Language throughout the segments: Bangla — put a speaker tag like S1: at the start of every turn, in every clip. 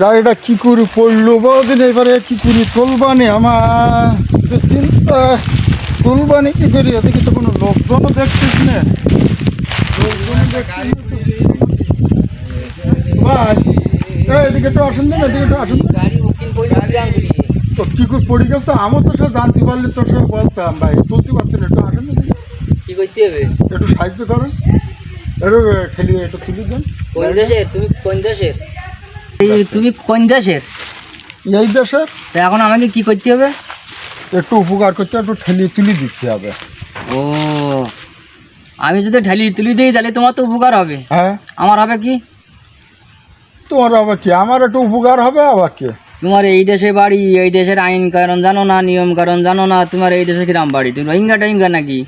S1: গাড়িটা কি করে পড়ল? বহুদিন এবারে কি করে তুলবানি? আমার চিন্তা তুলবানি কি করি? এদিকে তো কোনো লোকজনও দেখছিস না। লোকজনও দেখছিস না তো। ভাই এদিকে একটু আসুন না এদিকে আসুন তো কি করে পড়ে গেল তো? আমার তো সব জানতে পারলে তোর সব বলতাম ভাই। পারছি না একটু আসুন না।
S2: কি করতে হবে?
S1: একটু সাহায্য করুন। একটু ঠেলিয়ে একটু তুলে যান
S2: কোন দেশের? তুমি কোন দেশের? তুমি কোন দেশের?
S1: এই দেশের?
S2: তা এখন আমাকে কি করতে হবে?
S1: একটু উপকার করতে একটু ঠেলিয়ে তুলি দিতে হবে।
S2: ও আমি যদি ঢালি তুলি দিই তাহলে তোমার তো উপকার হবে।
S1: হ্যাঁ।
S2: আমার হবে কি?
S1: তোমার আবার কি? আমার একটু উপকার হবে আবার কি?
S2: তোমার এই দেশে বাড়ি এই দেশের আইন কারণ জানো না নিয়ম কারণ জানো না তোমার এই দেশে কিরাম বাড়ি? তুমি রোহিঙ্গা টোহিঙ্গা নাকি?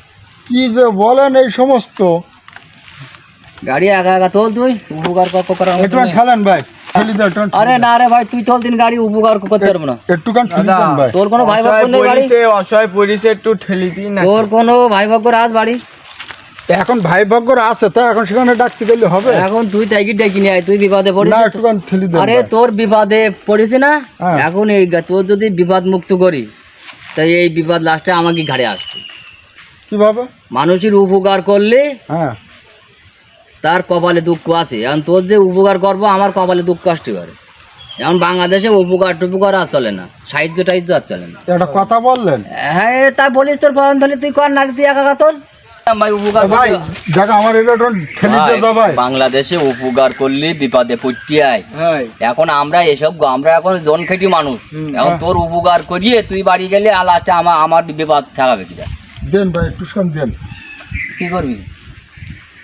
S1: কি যে বলেন এই সমস্ত?
S2: গাড়ি একা একা তোল তুই উপকার কত কর
S1: একটু ঠেলেন ভাই। ঠেলি
S2: আরে না রে ভাই তুই চল দিন গাড়ি উপকার করতে পারব না।
S1: একটুখান ঠেলি ভাই।
S2: তোর কোনো ভাই ভাগ্য নেই বাড়ি?
S3: অসহায় পরিষে একটু ঠেলি দিই না।
S2: তোর কোনো ভাই ভাগ্য আজ বাড়ি?
S1: এখন ভাই ভাগ্যর আছে তো এখন সেখানে ডাকতে গেলে হবে।
S2: এখন তুই টাইকি ডেকে নিয়ে তুই বিপদে পড়িস
S1: না একটুখান ঠেলি দেন
S2: আরে তোর বিপদে পড়িস না। এখন এই তোর যদি বিপদ মুক্ত করি তাই এই বিপদ লাস্টে আমাকে ঘাড়ে আসবে।
S1: কীভাবে?
S2: মানুষের উপকার করলে
S1: হ্যাঁ।
S2: তার কপালে দুঃখ আছে। এখন তোর যে উপকার করব আমার কপালে দুঃখ আসতে পারে। এখন বাংলাদেশে উপকার টুপকার আর চলে না। সাহিত্য টাহিত্য আর চলে না।
S1: একটা কথা বললেন?
S2: হ্যাঁ তাই বলিস তোর পালন ধরে তুই কর না তুই একা তোর। বাংলাদেশে উপকার করলে বিপদে পড়তে আয়।
S3: হ্যাঁ।
S2: এখন আমরা এসব আমরা এখন জন খেটি মানুষ। এখন তোর উপকার করিয়ে তুই বাড়ি গেলে আর লাস্টে আমার আমার বিপদ ঠেকাবে কিনা?
S1: দেন ভাই একটু শোন দেন।
S2: কি করবি?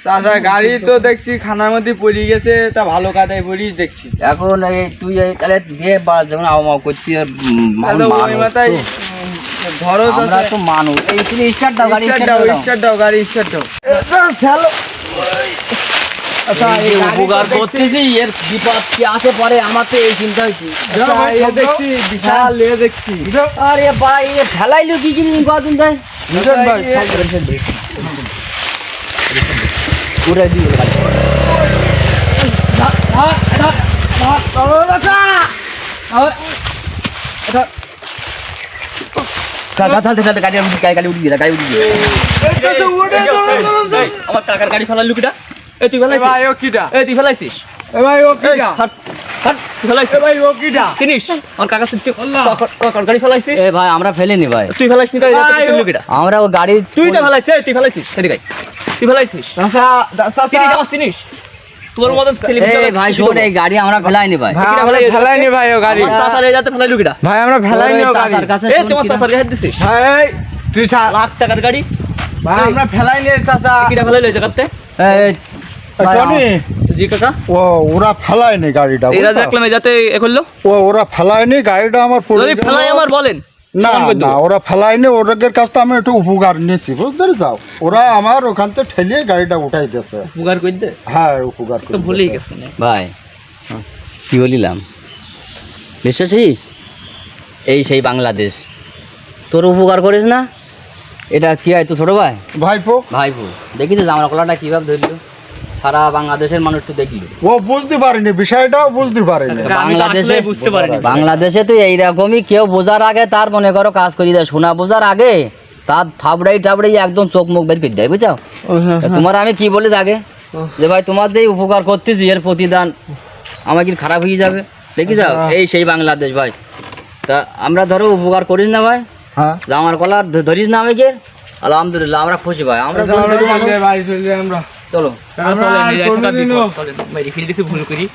S3: তাছাড়া গাড়ি তো দেখছি খানার মধ্যে পড়ে গেছে তা ভালো কাদায় পড়িস দেখছি
S2: এখন এই তুই এই তাহলে বিয়ে বা যখন আওয়া করছি
S3: মাথায় ধরো
S2: আমরা তো মানুষ এই তুমি স্টার্ট দাও গাড়ি
S3: স্টার্ট
S2: স্টার্ট
S3: দাও
S2: দাও
S3: স্টার্ট দাও গাড়ি স্টার্ট দাও আচ্ছা
S2: এই উপকার করতেছি এর বিপদ কি আসে পরে আমার তো এই চিন্তা হয়েছে
S3: আচ্ছা, দেখছি বিশাল এ দেখছি
S2: আরে ভাই এ ফেলাইলো কি কি কদিন তাই
S1: ভাই
S2: উড়ে দিয়ে গাড়ি আমার কাকার গাড়ি ফেলার লুকিটা। তুই
S3: এ
S2: ফেলাইছিস
S3: ভাই ও কিটা?
S2: এই তুই ফেলাইছিস?
S3: এ ভাই ও কিটা?
S2: হাট হাট তুই ফেলাইছিস?
S3: এ ভাই ও কিটা?
S2: চিনিস আমার কাকা তুই কাকার গাড়ি ফেলাইছিস? এ ভাই আমরা ফেলিনি ভাই। তুই ফেলাইছিস নি আমরা ও গাড়ি তুই তো ফেলাইছিস? তুই ফেলাইছিস। তুই ফেলাইছিস চিনিস তোর মতন এই ভাই শোন এই গাড়ি আমরা ফেলাইনি ভাই।
S3: ভাই আমরা ফেলাইনি ভাই ও গাড়ি।
S2: আমার চাচার এই যাতে ফেলাই লুকিটা।
S3: ভাই আমরা ফেলাইনি ও গাড়ি।
S2: এ তোমার চাচার গাড়ি দিছিস
S3: ভাই তুই
S2: লাখ টাকার গাড়ি?
S3: ভাই আমরা ফেলাইনি চাচা।
S2: কিটা এই
S1: টনি।
S2: জি কাকা।
S1: ও ওরা ফেলায়নি গাড়িটা
S2: এরা দেখলাম যাতে এ করল।
S1: ও ওরা ফেলায়নি গাড়িটা আমার পড়ে
S2: যদি। ফেলাই আমার বলেন।
S1: না না ওরা ফেলায়নি ওদের কাছ থেকে আমি একটু উপকার নিয়েছি বুঝতে যাও ওরা আমার ওখান থেকে ঠেলিয়ে গাড়িটা উঠাই দিয়েছে।
S2: উপকার করে দে
S1: হ্যাঁ উপকার
S2: তো
S1: করে
S2: ভুলেই গেছে ভাই কি বলিলাম? বিশ্বাসী? এই সেই বাংলাদেশ। তোর উপকার করিস না? এটা কি হয় তো ছোট ভাই?
S1: ভাইপো।
S2: ভাই ভু দেখিস আমার কলাটা কীভাবে ধরলো? সারা বাংলাদেশের মানুষ তো দেখল।
S1: ও বুঝতে পারিনি বিষয়টাও বুঝতে পারিনি।
S2: বাংলাদেশে
S1: বুঝতে পারিনি।
S2: বাংলাদেশে তো এইরকমই কেউ বোঝার আগে তার মনে করো কাজ করিয়ে দেয়। শোনা বোঝার আগে তার থাবড়াই টাবড়াই একদম চোখ মুখ বের করে দেয় বুঝছ? তোমার আমি কি বলিস আগে যে ভাই তোমার যে উপকার করতেছি এর প্রতিদান আমার কি খারাপ হয়ে যাবে? দেখি যাও এই সেই বাংলাদেশ ভাই। তা আমরা ধরো উপকার করিস না ভাই।
S1: হ্যাঁ।
S2: আমার কলার ধরিস না আমাকে আলহামদুলিল্লাহ আমরা খুশি ভাই। আমরা।
S3: চলে। আর কোনোদিনও-
S2: ভুল করি।